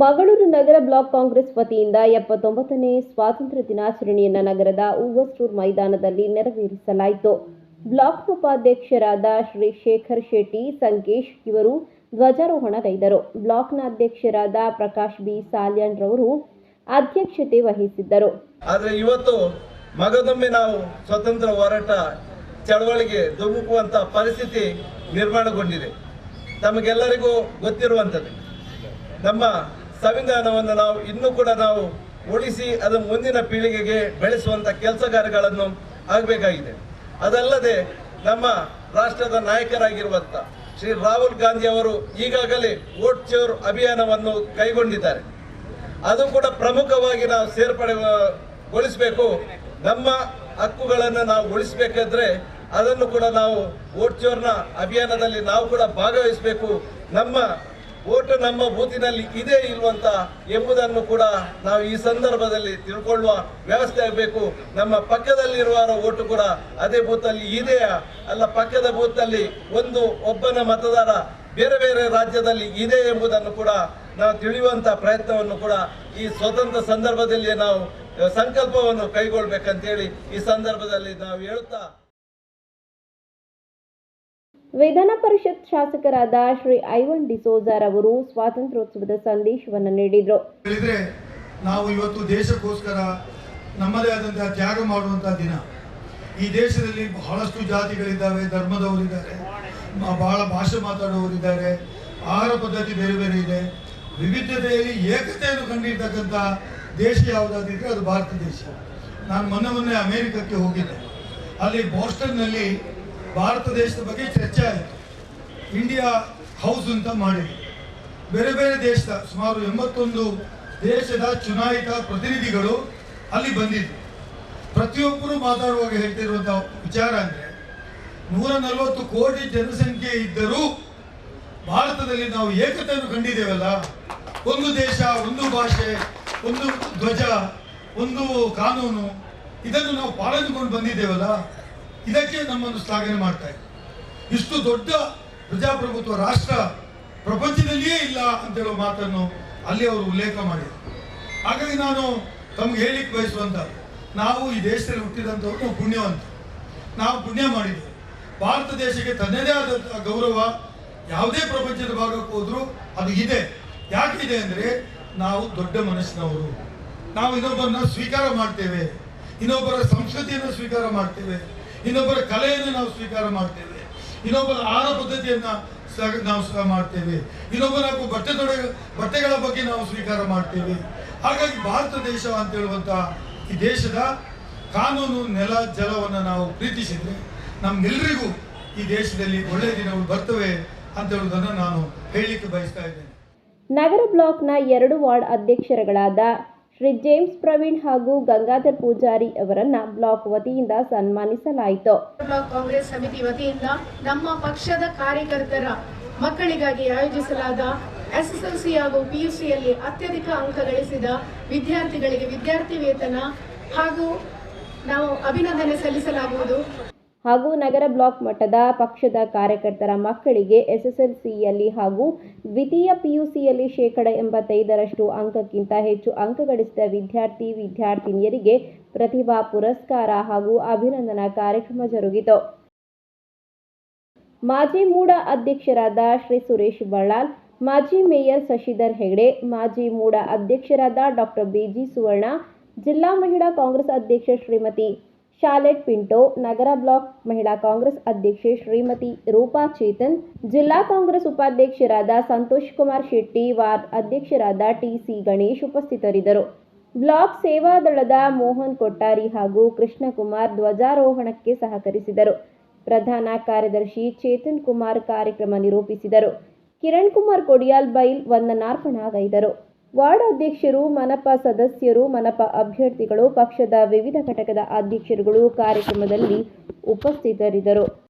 ಮಗಳೂರು ನಗರ block Congress ವತಿಯಿಂದ ಎಪ್ಪತ್ತೊಂಬತ್ತನೇ ಸ್ವಾತಂತ್ರ್ಯ ದಿನಾಚರಣೆಯನ್ನು ನಗರದ ಹೂವಸ್ಟೂರ್ ಮೈದಾನದಲ್ಲಿ ನೆರವೇರಿಸಲಾಯಿತು. ಬ್ಲಾಕ್ ಉಪಾಧ್ಯಕ್ಷರಾದ ಶ್ರೀ ಶೇಖರ್ ಶೆಟ್ಟಿ, ಸಂಕೇಶ್ ಇವರು ಧ್ವಜಾರೋಹಣ ಧ್ವಜಾರೋಹಣಗೈದರು ಬ್ಲಾಕ್ನ ಅಧ್ಯಕ್ಷರಾದ ಪ್ರಕಾಶ್ ಬಿ. ಸಾಲ್ಯಾನ್ ರವರು ಅಧ್ಯಕ್ಷತೆ ವಹಿಸಿದ್ದರು. ಆದರೆ ಇವತ್ತು ಮಗದೊಮ್ಮೆ ನಾವು ಸ್ವತಂತ್ರ ಹೋರಾಟ ಚಳವಳಿಗೆ ಧುಮುಕುವಂಥ ಪರಿಸ್ಥಿತಿ ನಿರ್ಮಾಣಗೊಂಡಿದೆ. ತಮಗೆಲ್ಲರಿಗೂ ಗೊತ್ತಿರುವಂಥದ್ದು ನಮ್ಮ ಸಂವಿಧಾನವನ್ನು ನಾವು ಇನ್ನೂ ಕೂಡ ನಾವು ಉಳಿಸಿ ಅದನ್ನು ಮುಂದಿನ ಪೀಳಿಗೆಗೆ ಬೆಳೆಸುವಂಥ ಕೆಲಸ ಕಾರ್ಯಗಳನ್ನು ಆಗಬೇಕಾಗಿದೆ. ಅದಲ್ಲದೆ ನಮ್ಮ ರಾಷ್ಟ್ರದ ನಾಯಕರಾಗಿರುವಂಥ ಶ್ರೀ ರಾಹುಲ್ ಗಾಂಧಿ ಅವರು ಈಗಾಗಲೇ ವೋಟ್ ಚೋರ್ ಅಭಿಯಾನವನ್ನು ಕೈಗೊಂಡಿದ್ದಾರೆ. ಅದು ಕೂಡ ಪ್ರಮುಖವಾಗಿ ನಾವು ಸೇರ್ಪಡೆಗೊಳಿಸಬೇಕು. ನಮ್ಮ ಹಕ್ಕುಗಳನ್ನು ನಾವು ಉಳಿಸಬೇಕಾದ್ರೆ ಅದನ್ನು ಕೂಡ ನಾವು ವೋಟ್ ಚೋರ್ನ ಅಭಿಯಾನದಲ್ಲಿ ನಾವು ಕೂಡ ಭಾಗವಹಿಸಬೇಕು. ನಮ್ಮ ಓಟು ನಮ್ಮ ಬೂತಿನಲ್ಲಿ ಇದೆ ಇಲ್ವಂತ ಎಂಬುದನ್ನು ಕೂಡ ನಾವು ಈ ಸಂದರ್ಭದಲ್ಲಿ ತಿಳ್ಕೊಳ್ಳುವ ವ್ಯವಸ್ಥೆ ಆಗಬೇಕು. ನಮ್ಮ ಪಕ್ಕದಲ್ಲಿರುವ ಓಟು ಕೂಡ ಅದೇ ಬೂತಲ್ಲಿ ಇದೆಯಾ ಅಲ್ಲ, ಪಕ್ಕದ ಬೂತಲ್ಲಿ ಒಂದು ಒಬ್ಬನ ಮತದಾರ ಬೇರೆ ಬೇರೆ ರಾಜ್ಯದಲ್ಲಿ ಇದೆ ಎಂಬುದನ್ನು ಕೂಡ ನಾವು ತಿಳಿಯುವಂತ ಪ್ರಯತ್ನವನ್ನು ಕೂಡ ಈ ಸ್ವತಂತ್ರ ಸಂದರ್ಭದಲ್ಲಿ ನಾವು ಸಂಕಲ್ಪವನ್ನು ಕೈಗೊಳ್ಬೇಕಂತೇಳಿ ಈ ಸಂದರ್ಭದಲ್ಲಿ ನಾವು ಹೇಳುತ್ತಾ ವಿಧಾನ ಪರಿಷತ್ ಶಾಸಕರಾದ ಶ್ರೀ ಐವನ್ ಡಿಸೋಜಾರ್ ಅವರು ಸ್ವಾತಂತ್ರ್ಯೋತ್ಸವದ ಸಂದೇಶವನ್ನು ನೀಡಿದರು. ನಾವು ಇವತ್ತು ದೇಶಕ್ಕೋಸ್ಕರ ನಮ್ಮದೇ ಆದಂತಹ ತ್ಯಾಗ ಮಾಡುವಂತಹ ದಿನ. ಈ ದೇಶದಲ್ಲಿ ಬಹಳಷ್ಟು ಜಾತಿಗಳಿದ್ದಾವೆ, ಧರ್ಮದವರಿದ್ದಾರೆ ಬಹಳ ಭಾಷೆ ಮಾತಾಡುವವರಿದ್ದಾರೆ, ಆಹಾರ ಪದ್ಧತಿ ಬೇರೆ ಬೇರೆ ಇದೆ. ವಿವಿಧತೆಯಲ್ಲಿ ಏಕತೆಯನ್ನು ಕಂಡಿರ್ತಕ್ಕಂಥ ದೇಶ ಯಾವುದಾದಿದ್ರೆ ಅದು ಭಾರತ ದೇಶ. ನಾನು ಮೊನ್ನೆ ಮೊನ್ನೆ ಅಮೇರಿಕಕ್ಕೆ ಹೋಗಿದ್ದೆ. ಅಲ್ಲಿ ಬೋಸ್ಟನ್ನಲ್ಲಿ ಭಾರತ ದೇಶದ ಬಗ್ಗೆ ಚರ್ಚೆ ಆಯಿತು. ಇಂಡಿಯಾ ಹೌಸ್ ಅಂತ ಮಾಡಿದೆ ಬೇರೆ ಬೇರೆ ದೇಶದ ಸುಮಾರು ಎಂಬತ್ತೊಂದು ದೇಶದ ಚುನಾಯಿತ ಪ್ರತಿನಿಧಿಗಳು ಅಲ್ಲಿ ಬಂದಿದ್ದರು ಪ್ರತಿಯೊಬ್ಬರು ಮಾತಾಡುವಾಗ ಹೇಳ್ತಿರುವಂತಹ ವಿಚಾರ ಅಂದ್ರೆ, ನೂರ ನಲವತ್ತು ಕೋಟಿ ಜನಸಂಖ್ಯೆ ಇದ್ದರೂ ಭಾರತದಲ್ಲಿ ನಾವು ಏಕತೆಯನ್ನು ಕಂಡಿದ್ದೇವಲ್ಲ? ಒಂದು ದೇಶ, ಒಂದು ಭಾಷೆ, ಒಂದು ಧ್ವಜ, ಒಂದು ಕಾನೂನು, ಇದನ್ನು ನಾವು ಪಾಲನೆಕೊಂಡು ಬಂದಿದ್ದೇವಲ್ಲ? ಇದಕ್ಕೆ ನಮ್ಮನ್ನು ಶ್ಲಾಘನೆ ಮಾಡ್ತಾ ಇದೆ. ಇಷ್ಟು ದೊಡ್ಡ ಪ್ರಜಾಪ್ರಭುತ್ವ ರಾಷ್ಟ್ರ ಪ್ರಪಂಚದಲ್ಲಿಯೇ ಇಲ್ಲ ಅಂತ ಹೇಳೋ ಮಾತನ್ನು ಅಲ್ಲಿ ಅವರು ಉಲ್ಲೇಖ ಮಾಡಿದರು. ಹಾಗಾಗಿ ನಾನು ತಮ್ಗೆ ಹೇಳಿಕ್ಕೆ ಬಯಸುವಂತ ನಾವು ಈ ದೇಶದಲ್ಲಿ ಹುಟ್ಟಿದಂಥವ್ರು ಪುಣ್ಯವಂತ ನಾವು ಪುಣ್ಯ ಮಾಡಿದ್ದೇವೆ. ಭಾರತ ದೇಶಕ್ಕೆ ತನ್ನದೇ ಆದಂತಹ ಗೌರವ, ಯಾವುದೇ ಪ್ರಪಂಚದ ಭಾಗಕ್ಕೆ ಹೋದ್ರೂ ಅದು ಇದೆ. ಯಾಕಿದೆ ಅಂದರೆ ನಾವು ದೊಡ್ಡ ಮನಸ್ಸಿನವರು. ನಾವು ಇನ್ನೊಬ್ಬರನ್ನ ಸ್ವೀಕಾರ ಮಾಡ್ತೇವೆ. ಇನ್ನೊಬ್ಬರ ಸಂಸ್ಕೃತಿಯನ್ನು ಸ್ವೀಕಾರ ಮಾಡ್ತೇವೆ. ಇನ್ನೊಬ್ಬರ ಕಲೆಯನ್ನು ನಾವು ಸ್ವೀಕಾರ ಮಾಡ್ತೇವೆ. ಇನ್ನೊಬ್ಬರ ಆಹಾರ ಪದ್ಧತಿಯನ್ನ ನಾವು ಮಾಡ್ತೇವೆ. ಇನ್ನೊಬ್ಬರ ಬಟ್ಟೆ ತೊಡೆ, ಬಟ್ಟೆಗಳ ಬಗ್ಗೆ ನಾವು ಸ್ವೀಕಾರ ಮಾಡ್ತೇವೆ. ಹಾಗಾಗಿ ಭಾರತ ದೇಶ ಅಂತ ಹೇಳುವಂತ ಈ ದೇಶದ ಕಾನೂನು, ನೆಲ, ಜಲವನ್ನು ನಾವು ಪ್ರೀತಿಸಿದ್ರೆ ನಮ್ಗೆಲ್ರಿಗೂ ಈ ದೇಶದಲ್ಲಿ ಒಳ್ಳೆಯ ದಿನಗಳು ಬರ್ತವೆ ಅಂತ ಹೇಳುವುದನ್ನು ನಾನು ಹೇಳಲಿಕ್ಕೆ ಬಯಸ್ತಾ ಇದ್ದೇನೆ. ನಗರ ಬ್ಲಾಕ್ನ ಎರಡು ವಾರ್ಡ್ ಅಧ್ಯಕ್ಷರುಗಳಾದ ಶ್ರೀ ಜೇಮ್ಸ್ ಪ್ರವೀಣ್ ಹಾಗೂ ಗಂಗಾಧರ್ ಪೂಜಾರಿ ಅವರನ್ನ ಬ್ಲಾಕ್ ವತಿಯಿಂದ ಸನ್ಮಾನಿಸಲಾಯಿತು. ಬ್ಲಾಕ್ ಕಾಂಗ್ರೆಸ್ ಸಮಿತಿ ವತಿಯಿಂದ ನಮ್ಮ ಪಕ್ಷದ ಕಾರ್ಯಕರ್ತರ ಮಕ್ಕಳಿಗಾಗಿ ಆಯೋಜಿಸಲಾದ ಎಸ್ಎಸ್ಎಲ್ಸಿ ಹಾಗೂ ಪಿಯುಸಿಯಲ್ಲಿ ಅತ್ಯಧಿಕ ಅಂಕ ಗಳಿಸಿದ ವಿದ್ಯಾರ್ಥಿಗಳಿಗೆ ವಿದ್ಯಾರ್ಥಿ ವೇತನ ಹಾಗೂ ನಾವು ಅಭಿನಂದನೆ ಸಲ್ಲಿಸಲಾಗುವುದು. ಹಾಗೂ ನಗರ ಬ್ಲಾಕ್ ಮಟ್ಟದ ಪಕ್ಷದ ಕಾರ್ಯಕರ್ತರ ಮಕ್ಕಳಿಗೆ ಎಸ್ಎಸ್ಎಲ್ಸಿಯಲ್ಲಿ ಹಾಗೂ ದ್ವಿತೀಯ ಪಿಯುಸಿಯಲ್ಲಿ ಶೇಕಡ ಎಂಬತ್ತೈದರಷ್ಟು ಅಂಕಕ್ಕಿಂತ ಹೆಚ್ಚು ಅಂಕ ಗಳಿಸಿದ ವಿದ್ಯಾರ್ಥಿ ವಿದ್ಯಾರ್ಥಿನಿಯರಿಗೆ ಪ್ರತಿಭಾ ಪುರಸ್ಕಾರ ಹಾಗೂ ಅಭಿನಂದನಾ ಕಾರ್ಯಕ್ರಮ ಜರುಗಿತು. ಮಾಜಿ ಮೂಡ ಅಧ್ಯಕ್ಷರಾದ ಶ್ರೀ ಸುರೇಶ್ ಬಳ್ಳಾಲ್, ಮಾಜಿ ಮೇಯರ್ ಶಶಿಧರ್ ಹೆಗಡೆ, ಮಾಜಿ ಮೂಡ ಅಧ್ಯಕ್ಷರಾದ ಡಾಕ್ಟರ್ ಬಿಜಿ ಸುವರ್ಣ, ಜಿಲ್ಲಾ ಮಹಿಳಾ ಕಾಂಗ್ರೆಸ್ ಅಧ್ಯಕ್ಷ ಶ್ರೀಮತಿ ಶಾಲೆಟ್ ಪಿಂಟೋ, ನಗರ ಬ್ಲಾಕ್ ಮಹಿಳಾ ಕಾಂಗ್ರೆಸ್ ಅಧ್ಯಕ್ಷೆ ಶ್ರೀಮತಿ ರೂಪಾ ಚೇತನ್, ಜಿಲ್ಲಾ ಕಾಂಗ್ರೆಸ್ ಉಪಾಧ್ಯಕ್ಷರಾದ ಸಂತೋಷ್ ಕುಮಾರ್ ಶೆಟ್ಟಿ, ವಾರ್ಡ್ ಅಧ್ಯಕ್ಷರಾದ ಟಿಸಿ ಗಣೇಶ್ ಉಪಸ್ಥಿತರಿದ್ದರು. ಬ್ಲಾಕ್ ಸೇವಾದಳದ ಮೋಹನ್ ಕೊಟ್ಟಾರಿ ಹಾಗೂ ಕೃಷ್ಣಕುಮಾರ್ ಧ್ವಜಾರೋಹಣಕ್ಕೆ ಸಹಕರಿಸಿದರು. ಪ್ರಧಾನ ಕಾರ್ಯದರ್ಶಿ ಚೇತನ್ ಕುಮಾರ್ ಕಾರ್ಯಕ್ರಮ ನಿರೂಪಿಸಿದರು. ಕಿರಣ್ ಕುಮಾರ್ ಕೊಡಿಯಾಲ್ ಬೈಲ್ ವಂದನಾರ್ಪಣಗೈದರು ವಾರ್ಡ್ ಅಧ್ಯಕ್ಷರು ಮನಪ ಸದಸ್ಯರು ಮನಪ ಅಭ್ಯರ್ಥಿಗಳು ಪಕ್ಷದ ವಿವಿಧ ಘಟಕದ ಅಧ್ಯಕ್ಷರುಗಳು ಕಾರ್ಯಕ್ರಮದಲ್ಲಿ ಉಪಸ್ಥಿತರಿದ್ದರು.